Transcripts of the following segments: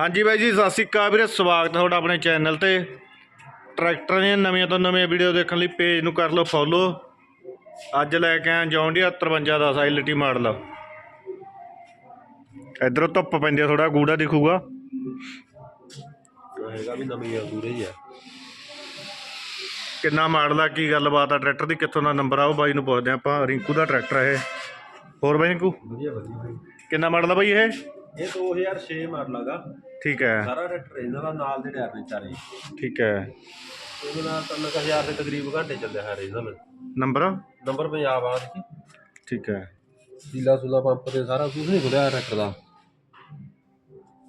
ਹਾਂਜੀ ਬਾਈ ਜੀ ਸਤਿ ਸ਼੍ਰੀ ਅਕਾਲ ਵੀਰੇ ਸਵਾਗਤ ਹੈ ਤੁਹਾਡਾ ਆਪਣੇ ਚੈਨਲ ਤੇ। ਟਰੈਕਟਰਾਂ ਦੀਆਂ ਨਵੀਆਂ ਤੋਂ ਨਵੀਆਂ ਵੀਡੀਓ ਦੇਖਣ ਲਈ ਪੇਜ ਨੂੰ ਕਰ ਲਓ ਫੋਲੋ। ਅੱਜ ਲੈ ਕੇ ਆਇਆ ਜੌਂਡੀਆ 5310 ਐਲਟੀ ਮਾਡਲ। ਇਧਰੋਂ ਧੁੱਪ ਪੈਂਦੀ ਥੋੜਾ ਗੂੜਾ ਦਿਖੂਗਾ। ਹੈਗਾ ਵੀ ਨਵੀਂ ਆ ਪੂਰੇ ਹੀ ਆ। ਕਿੰਨਾ ਮਾਡਲ ਆ ਕੀ ਗੱਲਬਾਤ ਆ? ਟਰੈਕਟਰ ਦੀ ਕਿੱਥੋਂ ਦਾ ਨੰਬਰ ਆ? ਉਹ ਬਾਈ ਨੂੰ ਪੁੱਛਦੇ ਆਪਾਂ। ਰਿੰਕੂ ਦਾ ਟਰੈਕਟਰ ਹੈ ਇਹ। ਹੋਰ ਬਾਈ ਰਿੰਕੂ ਵਧੀਆ ਵਧੀਆ ਕਿੰਨਾ ਮਾਡਲ ਆ ਬਾਈ ਇਹ? ਇਹ 2006 ਮਾਡਲ ਹੈਗਾ ਠੀਕ ਹੈ। ਸਾਰਾ ਟਰੈਕਟਰ ਇਹਨਾਂ ਦਾ ਨਾਲ ਦੇ ਟਾਇਰ ਨੇ ਚਾਰੇ। ਠੀਕ ਹੈ। ਇਹਦੇ ਨਾਲ 3000 ਦੇ ਤਕਰੀਬ ਘੰਟੇ ਚੱਲਿਆ ਹੈ ਇਹਦਾ ਨੰਬਰ? ਨੰਬਰ ਪੰਜਾਬ ਆ ਜੀ ਠੀਕ ਹੈ। ਸੀਲਾ ਸੁਲਾ ਪੰਪ ਤੇ ਸਾਰਾ ਕੁਝ ਨਹੀਂ ਖੁੱਲਿਆ ਟਰੈਕਟਰ ਦਾ।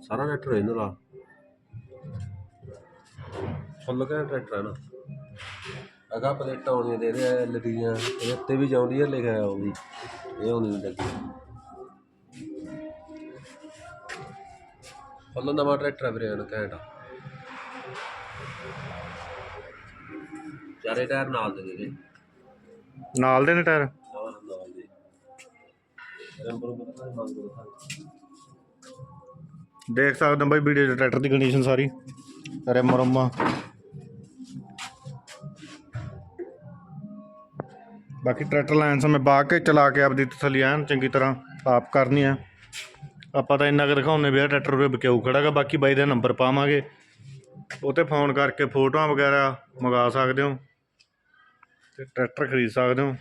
ਸਾਰਾ ਟਰੈਕਟਰ ਇਹਨਾਂ ਦਾ। ਫੁੱਲ ਕੇ ਟਰੈਕਟਰ ਹੈ ਨਾ। ਅਗਾ ਪਲੇਟਾਂ ਆਉਣੀਆਂ ਦੇ ਰਿਹਾ ਐਲਡੀਆਂ ਇਹਦੇ ਉੱਤੇ ਵੀ ਜਾਉਂਦੀ ਹੈ ਲਿਖਿਆ ਹੋਇਆ ਉਹ ਵੀ ਇਹ ਹੁੰਦੀ ਨਹੀਂ ਲੱਗੀ। ਫੁੱਲ ਨਵਾਂ ਟਰੈਕਟਰ ਹੈ ਵੀਰੇ ਘੈਂਟ ਆ। ਚਾਰੇ ਟਾਇਰ ਨਾਲ ਦੇ ਦੇ। ਨਾਲ ਦੇ ਨੇ ਟਾਇਰ? ਨਾਲ ਨਾਲ ਦੇ। ਰੰਬਰ ਬਤਾ ਮੰਗ ਦੋ ਦੇਖ ਸਕਦੇ ਹੋ ਬਾਈ ਵੀਡੀਓ ਟਰੈਕਟਰ ਦੀ ਕੰਡੀਸ਼ਨ ਸਾਰੀ। ਰਿਮ ਰੁੰਮਾਂ ਬਾਕੀ ਟਰੈਕਟਰ ਲੈਣ ਸਮੇਂ ਬਾਹ ਕੇ ਚਲਾ ਕੇ ਆਪਦੀ ਤਸੱਲੀ ਐਨ, ਚੰਗੀ ਤਰ੍ਹਾਂ ਆਪ ਕਰਨੀ ਆ ਆਪਾਂ ਤਾਂ ਇੰਨਾ ਕੁ ਦਿਖਾਉਂਦੇ ਵੀ ਆ, ਟਰੈਕਟਰ ਉਰੇ ਵਿਕਿਆਊ ਖੜਾਗਾ ਬਾਕੀ ਬਾਈ ਦਾ ਨੰਬਰ ਪਾਵਾਂਗੇ। ਉਹ ਤੇ ਫੋਨ ਕਰਕੇ ਫੋਟੋਆਂ ਵਗੈਰਾ ਮੰਗਾ ਸਕਦੇ ਹੋ ਤੇ ਟਰੈਕਟਰ ਖਰੀਦ ਸਕਦੇ ਹੋ।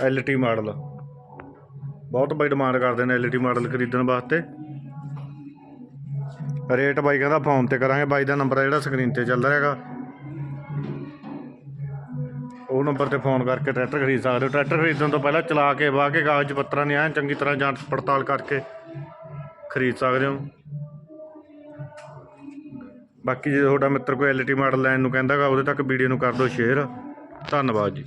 LT model. ਬਹੁਤ ਬਾਈ ਡਿਮਾਂਡ ਕਰਦੇ ਨੇ ਐਲਟੀ ਮਾਡਲ ਖਰੀਦਣ ਵਾਸਤੇ। ਰੇਟ ਬਾਈ ਕਹਿੰਦਾ ਫੋਨ ਤੇ ਕਰਾਂਗੇ, ਬਾਈ ਦਾ ਨੰਬਰ ਜਿਹੜਾ ਸਕਰੀਨ ਤੇ ਚੱਲਦਾ ਹੈਗਾ। ਉਹ ਨੰਬਰ ਤੇ ਫੋਨ ਕਰਕੇ ਟਰੈਕਟਰ ਖਰੀਦ ਸਕਦੇ ਹੋ। ਟਰੈਕਟਰ ਖਰੀਦਣ ਤੋਂ ਪਹਿਲਾਂ ਚਲਾ ਕੇ, ਵਾਹ ਕੇ ਕਾਗਜ਼ ਪੱਤਰਾਂ ਦੀ ਐਨ ਚੰਗੀ ਤਰ੍ਹਾਂ ਜਾਂਚ ਪੜਤਾਲ ਕਰਕੇ ਖਰੀਦ ਸਕਦੇ ਹੋ। ਬਾਕੀ ਜੇ ਤੁਹਾਡਾ ਮਿੱਤਰ ਕੋਈ ਐਲਟੀ ਮਾਡਲ ਲੈਣ ਨੂੰ ਕਹਿੰਦਾਗਾ ਉਹਦੇ ਤੱਕ ਵੀਡੀਓ ਨੂੰ ਕਰ ਦਿਓ ਸ਼ੇਅਰ ਧੰਨਵਾਦ ਜੀ।